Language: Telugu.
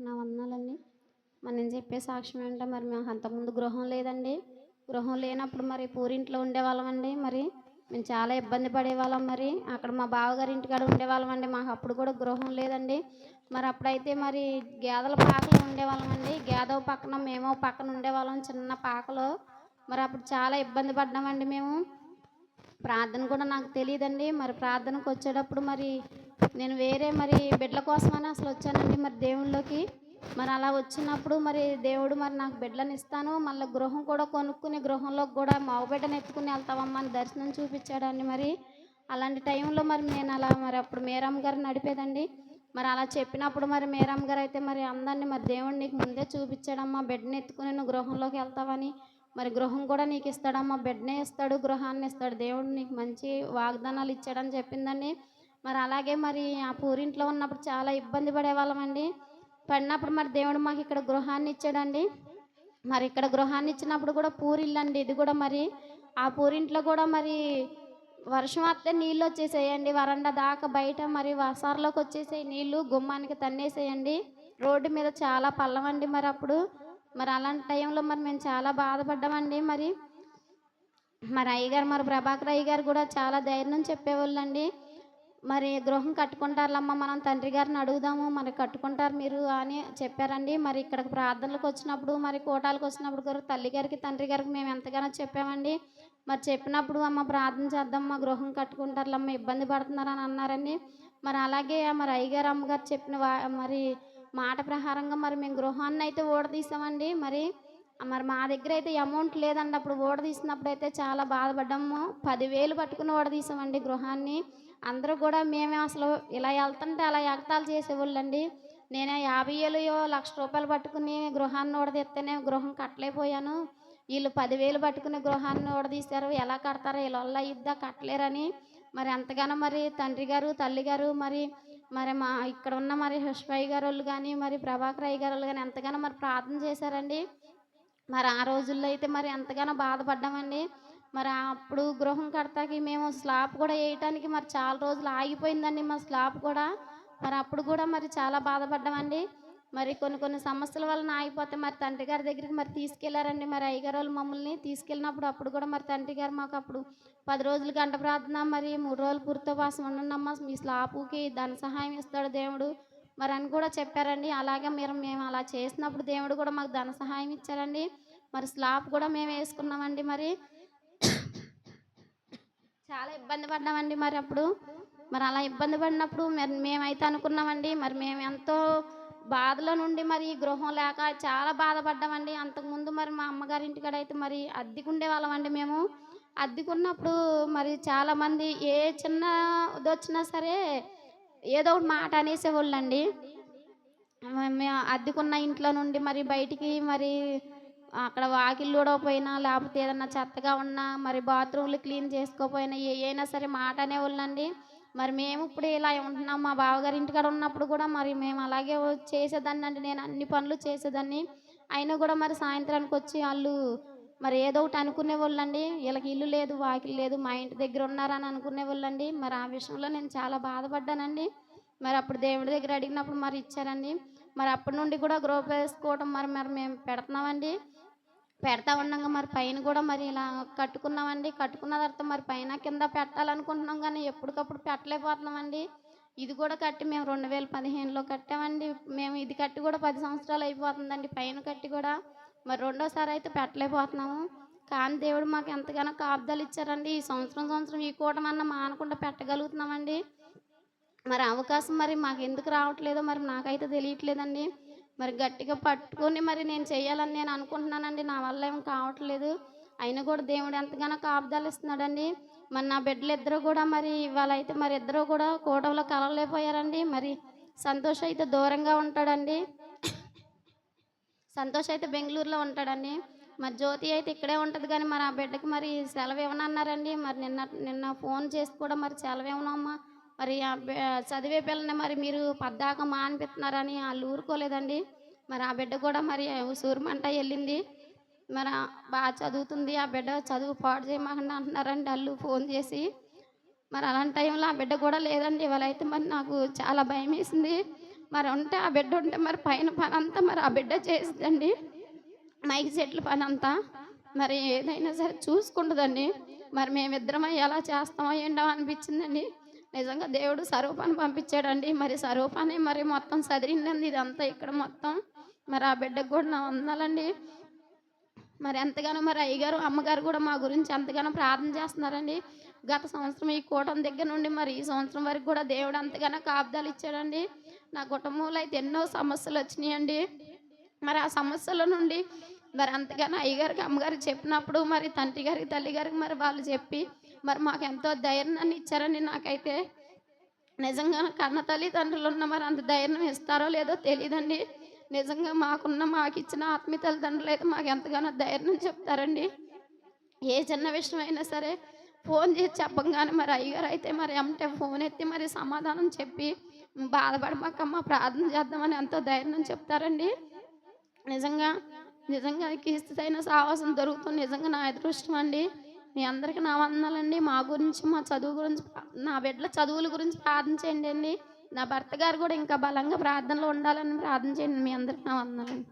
నా వందనాలండి మరి నేను చెప్పే సాక్ష్యం ఏంటంటే మరి మాకు అంతకుముందు గృహం లేదండి. గృహం లేనప్పుడు మరి పూరింట్లో ఉండేవాళ్ళమండి మరి. మేము చాలా ఇబ్బంది పడేవాళ్ళం మరి. అక్కడ మా బావగారి ఇంటికాడ ఉండేవాళ్ళం అండి మాకు అప్పుడు కూడా గృహం లేదండి. మరి అప్పుడైతే మరి గేదెల పాకలు ఉండేవాళ్ళం అండి గేదె పక్కన మేము పక్కన ఉండేవాళ్ళం చిన్న పాకలో. మరి అప్పుడు చాలా ఇబ్బంది పడ్డామండి మేము. ప్రార్థన కూడా నాకు తెలియదండి. మరి ప్రార్థనకు వచ్చేటప్పుడు మరి నేను వేరే మరి బిడ్డల కోసమని అసలు వచ్చానండి మరి దేవుళ్ళకి. మరి అలా వచ్చినప్పుడు మరి దేవుడు మరి నాకు బిడ్డలను ఇస్తాను. మళ్ళీ గృహం కూడా కొనుక్కుని గృహంలోకి కూడా మావు బిడ్డను ఎత్తుకుని వెళ్తామమ్మా అని దర్శనం చూపించాడండి మరి. అలాంటి టైంలో మరి నేను అలా మరి అప్పుడు మేరమ్మ గారు నడిపేదండి. మరి అలా చెప్పినప్పుడు మరి మేరమ్మ గారు అయితే మరి అందరినీ మరి దేవుడు నీకు ముందే చూపించాడమ్మా బిడ్డని ఎత్తుకుని నువ్వు గృహంలోకి వెళ్తావని. మరి గృహం కూడా నీకు ఇస్తాడమ్మా బిడ్డనే ఇస్తాడు గృహాన్ని ఇస్తాడు. దేవుడు నీకు మంచి వాగ్దానాలు ఇచ్చాడని చెప్పిందండి. మరి అలాగే మరి ఆ పూరింట్లో ఉన్నప్పుడు చాలా ఇబ్బంది పడేవాళ్ళమండి. పడినప్పుడు మరి దేవుడు మాకు ఇక్కడ గృహాన్ని ఇచ్చాడండి. మరి ఇక్కడ గృహాన్ని ఇచ్చినప్పుడు కూడా పూరిల్లండి. ఇది కూడా మరి ఆ పూరింట్లో కూడా మరి వర్షం వస్తే నీళ్ళు వచ్చేసేయండి. వరండా దాకా బయట మరి వసారులోకి వచ్చేసేయి నీళ్ళు గుమ్మానికి తన్నేసేయండి. రోడ్డు మీద చాలా పల్లవండి మరి అప్పుడు. మరి అలాంటి టైంలో మరి మేము చాలా బాధపడ్డామండి మరి. మరి అయ్యగారు మరి ప్రభాకర్ అయ్యగారు కూడా చాలా ధైర్యం చెప్పేవాళ్ళండి. మరి గృహం కట్టుకుంటారులమ్మ మనం తండ్రి గారిని అడుగుదాము మరి కట్టుకుంటారు మీరు అని చెప్పారండి. మరి ఇక్కడ ప్రార్థనలకు వచ్చినప్పుడు మరి కోటాలకు వచ్చినప్పుడు గారు తల్లి గారికి తండ్రి గారికి మేము ఎంతగానో చెప్పామండి. మరి చెప్పినప్పుడు అమ్మ ప్రార్థన చేద్దాం మా గృహం కట్టుకుంటారులమ్మ ఇబ్బంది పడుతున్నారని అన్నారండి. మరి అలాగే మరి అయ్యగారు అమ్మగారు చెప్పిన వా మరి మాట ప్రహారంగా మరి మేము గృహాన్ని అయితే ఓడదీసామండి. మరి మరి మా దగ్గర అయితే అమౌంట్ లేదండి అప్పుడు ఓడదీసినప్పుడు అయితే చాలా బాధపడ్డాము. పదివేలు పట్టుకుని ఓడదీసామండి గృహాన్ని. అందరూ కూడా మేమే అసలు ఇలా వెళ్తుంటే అలా ఎగతాలు చేసేవాళ్ళండి. నేను యాభై వేలు లక్ష రూపాయలు పట్టుకుని గృహాన్ని ఓడదీస్తేనే గృహం కట్టలేకపోయాను. వీళ్ళు పదివేలు పట్టుకుని గృహాన్ని ఓడదీశారు ఎలా కడతారో వీళ్ళ ఇద్దా కట్టలేరని. మరి ఎంతగానో మరి తండ్రి గారు తల్లి గారు మరి మరి మా ఇక్కడ ఉన్న మరి హుష్మయ్య గారు వాళ్ళు కానీ మరి ప్రభాకర్ అయ్య గారు వాళ్ళు కానీ ఎంతగానో మరి ప్రార్థన చేశారండి. మరి ఆ రోజుల్లో అయితే మరి ఎంతగానో బాధపడ్డామండి. మరి అప్పుడు గృహం కడతాకి మేము స్లాబ్ కూడా వేయటానికి మరి చాలా రోజులు ఆగిపోయిందండి మా స్లాబ్ కూడా. మరి అప్పుడు కూడా మరి చాలా బాధపడ్డామండి. మరి కొన్ని కొన్ని సమస్యల వలన ఆగిపోతే మరి తండ్రి గారి దగ్గరికి మరి తీసుకెళ్ళారండి. మరి అయ్యగారు వాళ్ళు మమ్మల్ని తీసుకెళ్ళినప్పుడు అప్పుడు కూడా మరి తండ్రి గారు మాకు అప్పుడు పది రోజులు గంట ప్రార్థన మరి మూడు రోజులు పూర్తోపాసం ఉండండమ్మా మీ స్లాపుకి ధన సహాయం ఇస్తాడు దేవుడు. మరి అని కూడా చెప్పారండి. అలాగే మీరు మేము అలా చేసినప్పుడు దేవుడు కూడా మాకు ధన సహాయం ఇచ్చారండి. మరి స్లాబ్ కూడా మేము వేసుకున్నామండి మరి. చాలా ఇబ్బంది పడ్డామండి మరి అప్పుడు. మరి అలా ఇబ్బంది పడినప్పుడు మరి మేమైతే అనుకున్నామండి. మరి మేము ఎంతో బాధలో నుండి మరి ఈ గృహం లేక చాలా బాధపడ్డామండి. అంతకుముందు మరి మా అమ్మగారి ఇంటికాడ అయితే మరి అద్దెకుండే వాళ్ళమండి మేము. అద్దెకున్నప్పుడు మరి చాలామంది ఏ చిన్న ఇది వచ్చినా సరే ఏదో ఒకటి మాట అనేసేవాళ్ళండి. మేము అద్దెకున్న ఇంట్లో నుండి మరి బయటికి మరి అక్కడ వాకిళ్ళు ఊడకపోయినా లేకపోతే ఏదన్నా చెత్తగా ఉన్నా మరి బాత్రూమ్లు క్లీన్ చేసుకోకపోయినా ఏ అయినా సరే మాట అనేవాళ్ళండి. మరి మేము ఇప్పుడు ఇలా ఉంటున్నాం. మా బావగారి ఇంటికాడ ఉన్నప్పుడు కూడా మరి మేము అలాగే చేసేదాన్ని అండి. నేను అన్ని పనులు చేసేదాన్ని. అయినా కూడా మరి సాయంత్రానికి వచ్చి వాళ్ళు మరి ఏదో ఒకటి అనుకునే వాళ్ళండి వీళ్ళకి ఇల్లు లేదు వాకిలు లేదు మా ఇంటి దగ్గర ఉన్నారని అనుకునే వాళ్ళండి మరి ఆ విషయంలో నేను చాలా బాధపడ్డానండి. మరి అప్పుడు దేవుడి దగ్గర అడిగినప్పుడు మరి ఇచ్చారండి. మరి అప్పటి నుండి కూడా గ్రూప్ వేసుకోవడం మరి మరి మేము పెడుతున్నామండి. పెడతా ఉండగా మరి పైన కూడా మరి ఇలా కట్టుకున్నామండి. కట్టుకున్న తర్వాత మరి పైన కింద పెట్టాలనుకుంటున్నాం కానీ ఎప్పటికప్పుడు పెట్టలేకపోతున్నామండి. ఇది కూడా కట్టి మేము రెండు వేల పదిహేనులో కట్టామండి. మేము ఇది కట్టి కూడా పది సంవత్సరాలు అయిపోతుందండి పైన కట్టి కూడా. మరి రెండోసారి అయితే పెట్టలేకపోతున్నాము. కానీ దేవుడు మాకు ఎంతగానో కాపుదాలు ఇచ్చారండి. ఈ సంవత్సరం సంవత్సరం ఈ కూటమన్నా మానకుండా పెట్టగలుగుతున్నామండి. మరి అవకాశం మరి మాకు ఎందుకు రావట్లేదో మరి నాకైతే తెలియట్లేదండి. మరి గట్టిగా పట్టుకొని మరి నేను చేయాలని నేను అనుకుంటున్నానండి. నా వల్ల ఏం కావట్లేదు. అయినా కూడా దేవుడు ఎంతగానో కాపుదాలు ఇస్తున్నాడండి. మరి నా బిడ్డలు ఇద్దరు కూడా మరి ఇవాళ అయితే మరి ఇద్దరు కూడా కూటంలో కలవలేకపోయారండి. మరి సంతోషం అయితే దూరంగా ఉంటాడండి. సంతోష్ అయితే బెంగళూరులో ఉంటాడండి. మరి జ్యోతి అయితే ఇక్కడే ఉంటుంది కానీ మరి ఆ బిడ్డకి మరి సెలవు ఇవ్వనన్నారండి. మరి నిన్న నిన్న ఫోన్ చేసి కూడా మరి సెలవు ఇవ్వనమ్మా. మరి ఆ చదివే పిల్లని మరి మీరు పద్దాక మానిపిస్తున్నారని వాళ్ళు ఊరుకోలేదండి. మరి ఆ బిడ్డ కూడా మరి సూర్యమంట వెళ్ళింది. మరి బాగా చదువుతుంది. ఆ బిడ్డ చదువు పాడు చేయమని అంటున్నారండి వాళ్ళు ఫోన్ చేసి. మరి అలాంటి టైంలో ఆ బిడ్డ కూడా లేదండి. ఇవాళ అయితే మరి నాకు చాలా భయం వేసింది. మరి ఉంటే ఆ బిడ్డ ఉంటే మరి పైన పని అంతా మరి ఆ బిడ్డ చేస్తుందండి మైక్ సెట్ల పని అంతా మరి ఏదైనా సరే చూసుకుంటుందండి. మరి మేమిద్దరం ఎలా చేస్తామో ఏంటో అనిపించిందండి. నిజంగా దేవుడు స్వరూపాన్ని పంపించాడండి. మరి స్వరూపాన్ని మరి మొత్తం చదిరిందండి ఇదంతా ఇక్కడ మొత్తం. మరి ఆ బిడ్డకు కూడా నా వందాలండి. మరి ఎంతగానో మరి అయ్యగారు అమ్మగారు కూడా మా గురించి ఎంతగానో ప్రార్థన చేస్తున్నారండి. గత సంవత్సరం ఈ కూటమి దగ్గర నుండి మరి ఈ సంవత్సరం వరకు కూడా దేవుడు ఎంతగానో కాపుదాలు ఇచ్చాడండి. నా కుటుంబంలో అయితే ఎన్నో సమస్యలు వచ్చినాయండి. మరి ఆ సమస్యల నుండి మరి అంతగానో అయ్యగారికి అమ్మగారికి చెప్పినప్పుడు మరి తండ్రి గారికి తల్లి గారికి మరి వాళ్ళు చెప్పి మరి మాకు ఎంతో ధైర్యాన్ని ఇచ్చారండి. నాకైతే నిజంగా కన్న తల్లిదండ్రులు ఉన్న మరి అంత ధైర్యం ఇస్తారో లేదో తెలియదండి నిజంగా మాకున్న మాకు ఇచ్చిన ఆత్మీయ తల్లిదండ్రులు అయితే మాకు ఎంతగానో ధైర్యం చెప్తారండి. ఏ చిన్న విషయం అయినా సరే ఫోన్ చేసి చెప్పంగానే మరి అయ్యగారు అయితే మరి ఏమంటే ఫోన్ ఎత్తి మరి సమాధానం చెప్పి బాధపడమాకమ్మ ప్రార్థన చేద్దామని ఎంతో ధైర్యం చెప్తారండి. నిజంగా నిజంగా క్రీస్తుతైన సాహసం దొరుకుతుంది. నిజంగా నా అదృష్టం అండి. మీ అందరికీ నా వందనాలండి. మా గురించి మా చదువు గురించి నా బిడ్డల చదువుల గురించి ప్రార్థన చేయండి అండి. నా భర్త గారు కూడా ఇంకా బలంగా ప్రార్థనలో ఉండాలని ప్రార్థన చేయండి. మీ అందరికీ నా వందనండి